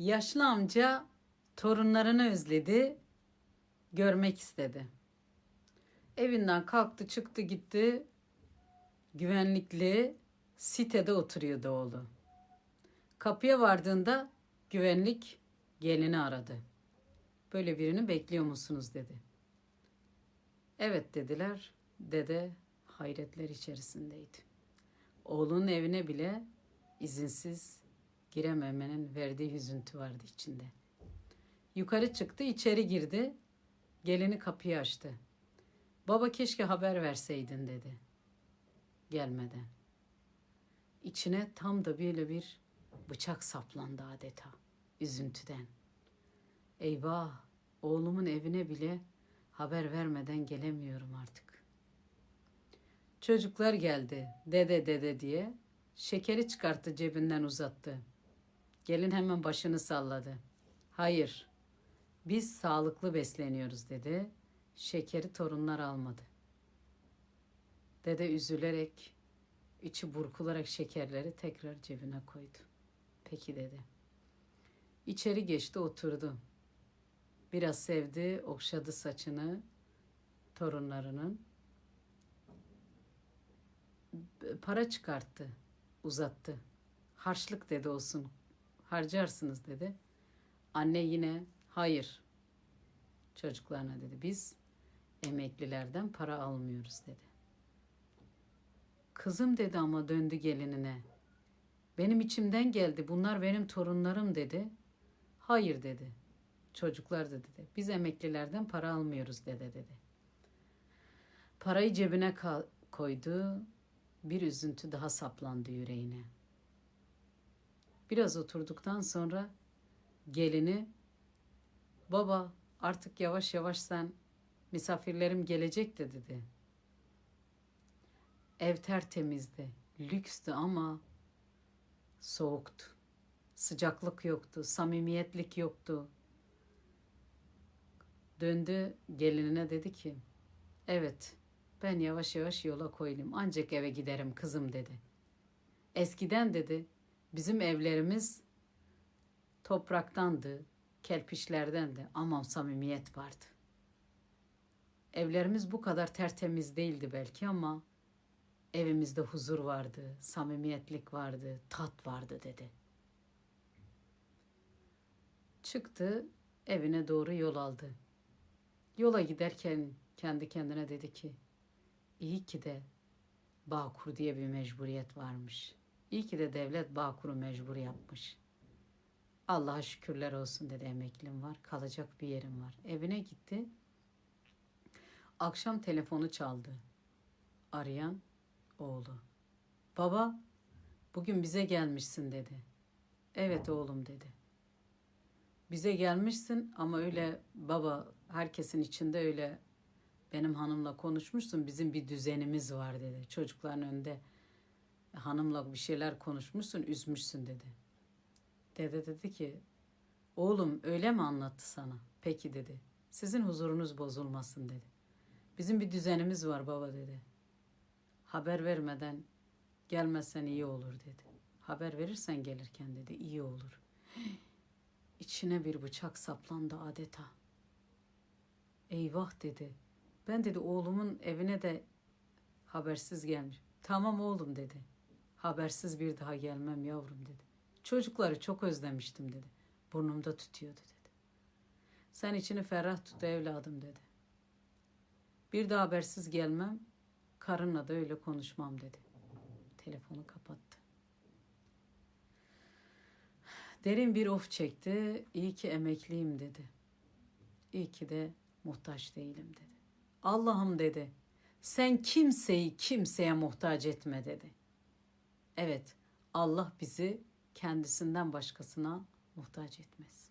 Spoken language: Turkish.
Yaşlı amca torunlarını özledi, görmek istedi. Evinden kalktı, çıktı, gitti. Güvenlikli sitede oturuyordu oğlu. Kapıya vardığında güvenlik gelini aradı. Böyle birini bekliyor musunuz dedi. Evet dediler. Dede hayretler içerisindeydi. Oğlunun evine bile izinsiz girememenin verdiği hüzüntü vardı içinde. Yukarı çıktı, içeri girdi. Gelini kapıyı açtı. Baba keşke haber verseydin dedi. Gelmeden. İçine tam da böyle bir bıçak saplandı adeta üzüntüden. Eyvah, oğlumun evine bile haber vermeden gelemiyorum artık. Çocuklar geldi, dede dede diye. Şekeri çıkarttı cebinden uzattı. Gelin hemen başını salladı. Hayır, biz sağlıklı besleniyoruz dedi. Şekeri torunlar almadı. Dede üzülerek, içi burkularak şekerleri tekrar cebine koydu. Peki dedi. İçeri geçti oturdu. Biraz sevdi, okşadı saçını torunlarının. Para çıkarttı, uzattı. Harçlık dedi olsun, harcarsınız dedi. Anne yine hayır çocuklarına dedi. Biz emeklilerden para almıyoruz dedi. Kızım dedi ama döndü gelinine. Benim içimden geldi. Bunlar benim torunlarım dedi. Hayır dedi. Çocuklar da dedi. Biz emeklilerden para almıyoruz dede dedi. Parayı cebine koydu. Bir üzüntü daha saplandı yüreğine. Biraz oturduktan sonra gelini baba artık yavaş yavaş sen misafirlerim gelecek de dedi. Ev tertemizdi, lükstü ama soğuktu. Sıcaklık yoktu, samimiyetlik yoktu. Döndü gelinine dedi ki, evet ben yavaş yavaş yola koyulayım ancak eve giderim kızım dedi. Eskiden dedi bizim evlerimiz topraktandı, kerpiçlerdendi ama samimiyet vardı. Evlerimiz bu kadar tertemiz değildi belki ama evimizde huzur vardı, samimiyetlik vardı, tat vardı dedi. Çıktı, evine doğru yol aldı. Yola giderken kendi kendine dedi ki, iyi ki de Bağkur diye bir mecburiyet varmış. İyi ki de devlet Bağkur'u mecbur yapmış. Allah'a şükürler olsun dedi emeklim var. Kalacak bir yerim var. Evine gitti. Akşam telefonu çaldı. Arayan oğlu. Baba bugün bize gelmişsin dedi. Evet oğlum dedi. Bize gelmişsin ama öyle baba herkesin içinde öyle benim hanımla konuşmuşsun. Bizim bir düzenimiz var dedi. Çocukların önünde hanımla bir şeyler konuşmuşsun, üzmüşsün dedi. Dede dedi ki, oğlum öyle mi anlattı sana? Peki dedi. Sizin huzurunuz bozulmasın dedi. Bizim bir düzenimiz var baba dedi. Haber vermeden gelmezsen iyi olur dedi. Haber verirsen gelirken dedi iyi olur. İçine bir bıçak saplandı adeta. Eyvah dedi. Ben dedi oğlumun evine de habersiz gelmiş. Tamam oğlum dedi. Habersiz bir daha gelmem yavrum dedi. Çocukları çok özlemiştim dedi. Burnumda tutuyordu dedi. Sen içini ferah tut evladım dedi. Bir daha habersiz gelmem, karınla da öyle konuşmam dedi. Telefonu kapattı. Derin bir of çekti. İyi ki emekliyim dedi. İyi ki de muhtaç değilim dedi. Allah'ım dedi. Sen kimseyi kimseye muhtaç etme dedi. Evet, Allah bizi kendisinden başkasına muhtaç etmez.